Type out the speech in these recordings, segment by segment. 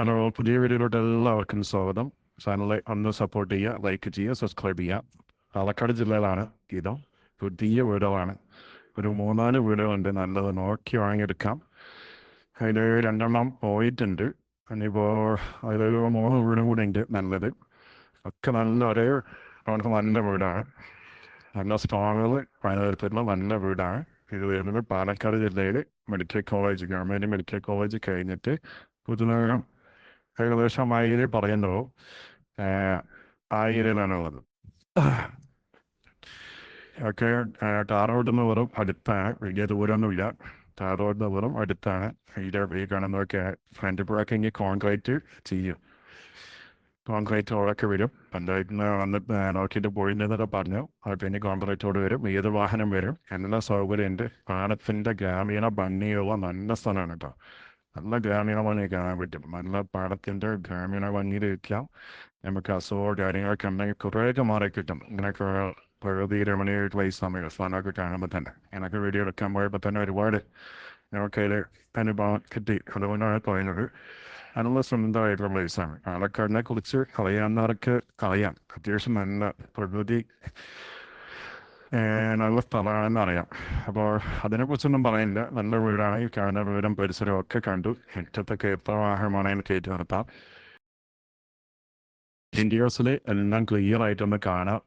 Hello പുതിയ വീഡിയോയിലോട്ട് എല്ലാവർക്കും സ്വാഗതം. ചാനലിലെ ഒന്ന് സപ്പോർട്ട് ചെയ്യുക ലൈക്ക് ചെയ്യുക സബ്സ്ക്രൈബ് ചെയ്യുക. പാലക്കാട് ജില്ലയിലാണ് ഗീതം. പുതിയ വീടുകളാണ്. ഒരു മൂന്നാൽ വീടുകളുണ്ട്. നല്ലത് നോക്കി വാങ്ങിയെടുക്കാം. അതിൽ രണ്ടെണ്ണം പോയിട്ടുണ്ട്. ഇനിയിപ്പോൾ അതിലൊരു മൂന്ന് വീടും കൂടി ഉണ്ട് നല്ലത്. ഒക്കെ നല്ല ഒരേ നല്ല വീടാണ്. നല്ല സ്ട്രോങ്ങിൽ പണിതെടുത്തിട്ടുള്ള നല്ല വീടാണ്. ഇത് വരുന്നത് പാലക്കാട് ജില്ലയിൽ medical college government medical college കഴിഞ്ഞിട്ട് പുതുനഗരം ഏകദേശം ആയിരം പറയുന്നു ആയിരമാണുള്ളത് ഒക്കെ ടാറോട്ട് നിന്ന് വെറും അടുത്താണ്. വലിയ ദൂരമൊന്നുമില്ല. ടാറോട്ട് നിന്ന് വെറും അടുത്താണ്. ഇതിന്റെ ഈ കാണുന്നതൊക്കെ ഫ്രണ്ട് ബ്രേക്കിങ് കോൺക്രീറ്റ് ചെയ്യും. കോൺക്രീറ്റ് ഓടൊക്കെ വരും. പഞ്ചായത്തിൽ നിന്ന് വന്നിട്ട് നോക്കിയിട്ട് പോയിന്നതൊക്കെ പറഞ്ഞു. അത് പിന്നെ കോൺക്രീറ്റോട് വരും. ഏത് വാഹനം വരും? എല്ലാ സൗകര്യമുണ്ട്. പാലത്തിന്റെ ഗ്രാമീണ ഭംഗിയുള്ള നല്ല സ്ഥലമാണ് കേട്ടോ. നല്ല ഗ്രാമീണ ഭംഗി കാണാൻ പറ്റും നല്ല പാടത്തിന്റെ ഗ്രാമീണ ഭംഗിയിൽ ഇരിക്കാം. നമുക്ക് അസുഖമോ കാര്യങ്ങളൊക്കെ ഉണ്ടെങ്കിൽ കുറേയൊക്കെ മാറി കിട്ടും. ഇങ്ങനെയൊക്കെ പ്രകൃതി രമണീയ പ്ലേസ് സമയം സ്ഥലമൊക്കെ കാണുമ്പോൾ തന്നെ. എനിക്ക് വീഡിയോ എടുക്കാൻ പോയപ്പോൾ തന്നെ ഒരുപാട് നമുക്കതിൽ അനുഭവം കിട്ടി. അതുകൊണ്ടാണ് പറയുന്നത്. അതിനുള്ള സ്വന്തമായിട്ടുള്ള പ്ലേസാണ് പാലക്കാടിനെ കുറിച്ച് അറിയാവുന്നവർക്ക് അറിയാം. അത്യാവശ്യം നല്ല പ്രകൃതി നല്ല സ്ഥലമാണെന്ന് അറിയാം. അപ്പോൾ അതിനെക്കുറിച്ചൊന്നും പറയുന്നില്ല. നല്ല വീടാണ്. ഈ കാണുന്ന വീടും പരിസരവും ഒക്കെ കണ്ടു. മുറ്റത്തൊക്കെ എത്ര വാഹനമാണെങ്കിലും കയറ്റി നിർത്താം. ഇൻഡിയേഴ്സിൽ എല്ലാം ക്ലിയർ ആയിട്ടൊന്ന് കാണാം.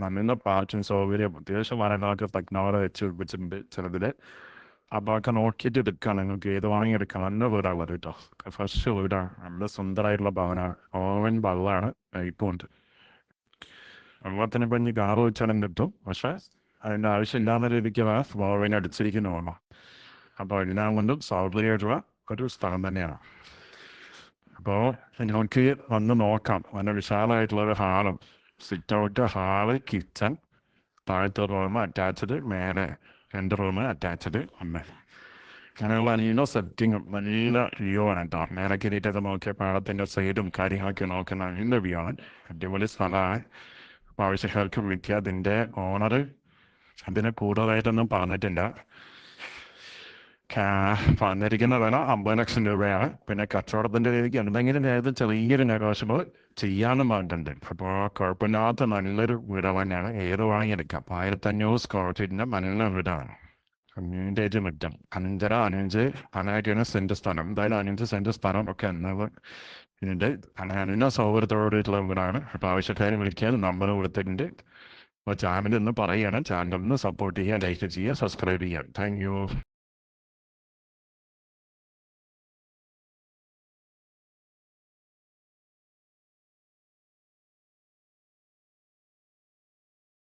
നല്ല പാർക്കിംഗ് സൗകര്യം അത്യാവശ്യം വാഹനങ്ങളൊക്കെ ടെക്നോളജി വെച്ച് പിടിപ്പിച്ചിട്ടുണ്ട് ചിലതിൽ അപ്പോൾ ഒക്കെ നോക്കിയിട്ട് എടുക്കാം. നിങ്ങൾക്ക് ഏത് വാങ്ങിയെടുക്കാം നല്ല വീടാണ് കേട്ടോ. ഫ്രഷ് വീടാണ്. നല്ല സുന്ദരമായിട്ടുള്ള ഭവനാണ്. ഓവൻ ബള്ളാണ് ഇപ്പോൾ ഉണ്ട്. വെള്ളത്തിന് ഇപ്പം ഇനി കാറ് വെച്ചാലും കിട്ടും പക്ഷേ അതിന്റെ ആവശ്യമില്ലാത്ത രീതിക്ക് ഓവൻ അടിച്ചിരിക്കുന്നു വേണം അപ്പോൾ എല്ലാം കൊണ്ടും സൗകര്യമായിട്ടുള്ള ഒരു സ്ഥലം തന്നെയാണ്. അപ്പോൾ നമുക്ക് വന്ന് നോക്കാം. നല്ല വിശാലമായിട്ടുള്ള ഒരു ഹാളും സിറ്റ് ഔട്ട് ഹാൾ കിച്ചൺ താഴത്തെ റൂം അറ്റാച്ച്ഡ് മേലെ രണ്ട് റൂം അറ്റാച്ച്ഡ് ഒന്ന് അങ്ങനെയുള്ള നീല സെറ്റിങ്ങും നല്ല വ്യൂ ആണ് കേട്ടോ. നേരെ കയറിയിട്ടൊക്കെ നോക്കിയ പാടത്തിന്റെ സൈഡും കാര്യങ്ങളൊക്കെ നോക്കുന്ന നല്ല വ്യൂ ആണ്. അടിപൊളി സ്ഥലമാണ്. അപ്പോൾ ആവശ്യക്കാർക്ക് വിളിക്കുക അതിന്റെ ഓണർ അതിന് കൂടുതലായിട്ടൊന്നും പറഞ്ഞിട്ടില്ല. പറഞ്ഞിരിക്കുന്ന വില അമ്പത് ലക്ഷം രൂപയാണ്. പിന്നെ കച്ചവടത്തിന്റെ രീതിക്ക് എന്തെങ്കിലും നേരത്തെ ചെറിയൊരു നെഗോഷ്യബിൾ ചെയ്യാനും പറഞ്ഞിട്ടുണ്ട്. അപ്പോൾ കുഴപ്പമില്ലാത്ത നല്ലൊരു വീട് തന്നെയാണ്. ഏത് വാങ്ങിയെടുക്കാം അപ്പോൾ ആയിരത്തഞ്ഞൂറ് സ്ക്വയർ ഫീറ്റിന്റെ നല്ല വീടാണ്. മുറ്റം. അഞ്ചര അനുജ് അനായിട്ടാണ് സെന്റർ സ്ഥാനം. എന്തായാലും അനുജ് സെന്റർ സ്ഥാനം ഒക്കെ എന്നത് ഇതിന്റെ അതിന് സൗകര്യത്തോടുള്ള വീടാണ് അപ്പോൾ ആവശ്യക്കാരെ വിളിക്കാൻ നമ്പർ കൊടുത്തിട്ടുണ്ട്. അപ്പോൾ ചാനൽ ഒന്ന് പറയുകയാണ്. ചാനൽ ഒന്ന് സപ്പോർട്ട് ചെയ്യാൻ ലൈക്ക് ചെയ്യുക സബ്സ്ക്രൈബ് ചെയ്യുക. താങ്ക്